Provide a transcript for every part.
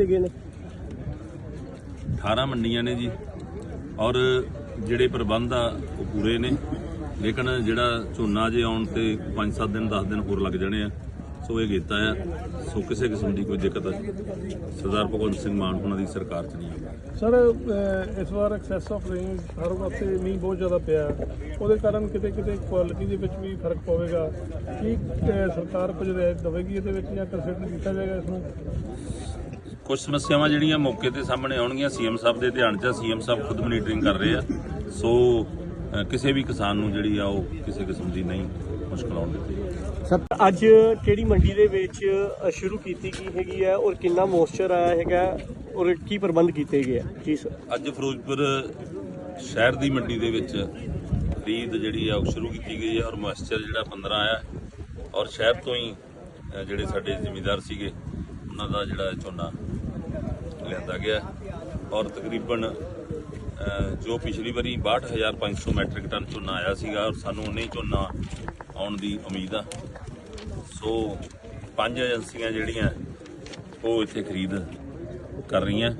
ਕੀਤੇ ਗਏ ਨੇ। 18 ਮੰਡੀਆਂ ਨੇ ਜੀ, ਔਰ ਜਿਹੜੇ ਪ੍ਰਬੰਧ ਆ, ਉਹ ਪੂਰੇ ਨੇ। ਲੇਕਿਨ ਜਿਹੜਾ ਝੋਨਾ ਜੇ ਆਉਣ ਤੇ 5-7 ਦਿਨ 10 ਦਿਨ ਹੋਰ ਲੱਗ ਜਾਣੇ ਆ। ਸੋ ਇਹ ਕੀਤਾ ਆ ਸੋ ਕਿਸੇ ਕਿਸਮ ਦੀ ਕੋਈ ਦਿੱਕਤ ਸਰਦਾਰ ਭਗਵੰਤ ਸਿੰਘ ਮਾਨ ਹੁਣਾਂ ਦੀ ਸਰਕਾਰ 'ਚ ਨਹੀਂ ਆਉਂਦੀ। ਸਰ ਅਹ, ਇਸ ਵਾਰ ਐਕਸੈਸ ਆਫ ਰੇਨ ਹਰ ਪਾਸੇ ਮੀਂਹ ਬਹੁਤ ਜ਼ਿਆਦਾ ਪਿਆ। ਉਹਦੇ ਕਾਰਨ ਕਿਤੇ ਕਿਤੇ ਕੁਆਲਿਟੀ ਦੇ ਵਿੱਚ ਵੀ ਫ਼ਰਕ ਪਵੇਗਾ। ਕੀ ਅਹ, ਸਰਕਾਰ ਕੁਝ ਰਿਆਇਤ ਦੇਵੇਗੀ ਇਹਦੇ ਵਿੱਚ ਜਾਂ ਕੰਸੀਡਰ ਕੀਤਾ ਜਾਏਗਾ ਇਸ ਨੂੰ? ਕੁਝ ਸਮੱਸਿਆਵਾਂ ਜਿਹੜੀਆਂ ਮੌਕੇ ਤੇ ਸਾਹਮਣੇ ਆਉਣਗੀਆਂ ਸੀਐਮ ਸਾਹਿਬ ਦੇ ਧਿਆਨ 'ਚ ਸੀਐਮ ਸਾਹਿਬ ਖੁਦ ਮੋਨੀਟਰਿੰਗ ਕਰ ਰਹੇ ਆ। ਸੋ ਕਿਸੇ ਵੀ ਕਿਸਾਨ ਨੂੰ ਜਿਹੜੀ ਆ ਉਹ ਕਿਸੇ ਕਿਸਮ ਦੀ ਨਹੀਂ ਮੁਸ਼ਕਲ ਆਉਣ ਦਿੱਤੀ। ਸਰ ਅੱਜ ਕਿਹੜੀ ਮੰਡੀ ਦੇ ਵਿੱਚ ਸ਼ੁਰੂ ਕੀਤੀ ਗਈ ਹੈਗੀ ਹੈ ਔਰ ਕਿੰਨਾ ਮੋਇਸਚਰ ਆਇਆ ਹੈਗਾ ਔਰ ਕੀ ਪ੍ਰਬੰਧ ਕੀਤੇ ਗਏ ਆ? ਜੀ ਸਰ। ਅੱਜ ਫਿਰੋਜ਼ਪੁਰ ਸ਼ਹਿਰ ਦੀ ਮੰਡੀ ਦੇ ਵਿੱਚ ਖਰੀਦ ਜਿਹੜੀ ਆ ਉਹ ਸ਼ੁਰੂ ਕੀਤੀ ਗਈ ਹੈ ਔਰ ਮੋਇਸਚਰ ਜਿਹੜਾ 15 ਆਇਆ ਔਰ ਸ਼ਹਿਰ ਤੋਂ ਹੀ ਜਿਹੜੇ ਸਾਡੇ ਜ਼ਿਮੀਂਦਾਰ ਸੀਗੇ ਉਹਨਾਂ ਦਾ ਜਿਹੜਾ ਝੋਨਾ ਲਿਆਂਦਾ ਗਿਆ ਔਰ ਤਕਰੀਬਨ ਜੋ ਪਿਛਲੀ ਵਾਰੀ 62500 ਮੈਟ੍ਰਿਕ ਟਨ ਝੋਨਾ ਆਇਆ ਸੀਗਾ ਔਰ ਸਾਨੂੰ ਉਹਨੇ ਝੋਨਾ ਆਉਣ ਦੀ ਉਮੀਦ ਆ। ਸੋ ਪੰਜ ਏਜੰਸੀਆਂ ਜਿਹੜੀਆਂ ਉਹ ਇੱਥੇ ਖਰੀਦ ਕਰ ਰਹੀਆਂ।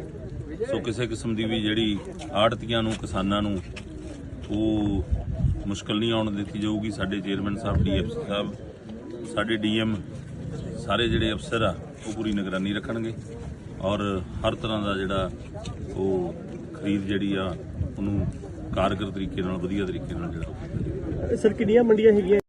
ਸੋ ਕਿਸੇ ਕਿਸਮ ਦੀ ਵੀ ਜਿਹੜੀ ਆੜਤੀਆਂ ਨੂੰ, ਕਿਸਾਨਾਂ ਨੂੰ ਉਹ ਮੁਸ਼ਕਲ ਨਹੀਂ ਆਉਣ ਦਿੱਤੀ ਜਾਊਗੀ। ਸਾਡੇ ਚੇਅਰਮੈਨ ਸਾਹਿਬ ਡੀਐਫਸੀ ਸਾਹਿਬ, ਸਾਡੇ ਡੀਐਮ ਸਾਰੇ ਜਿਹੜੇ ਅਫਸਰ ਆ, ਉਹ ਪੂਰੀ ਨਿਗਰਾਨੀ ਰੱਖਣਗੇ। ਔਰ ਹਰ ਤਰ੍ਹਾਂ ਦਾ ਜਿਹੜਾ ਉਹ ਖਰੀਦ ਜਿਹੜੀ ਆ, ਉਹਨੂੰ ਕਾਰਗਰ ਤਰੀਕੇ ਨਾਲ, ਵਧੀਆ ਤਰੀਕੇ ਨਾਲ ਜਿਹੜਾ ਸਰ, ਕਿੰਨੀਆਂ ਮੰਡੀਆਂ ਹੈਗੀਆਂ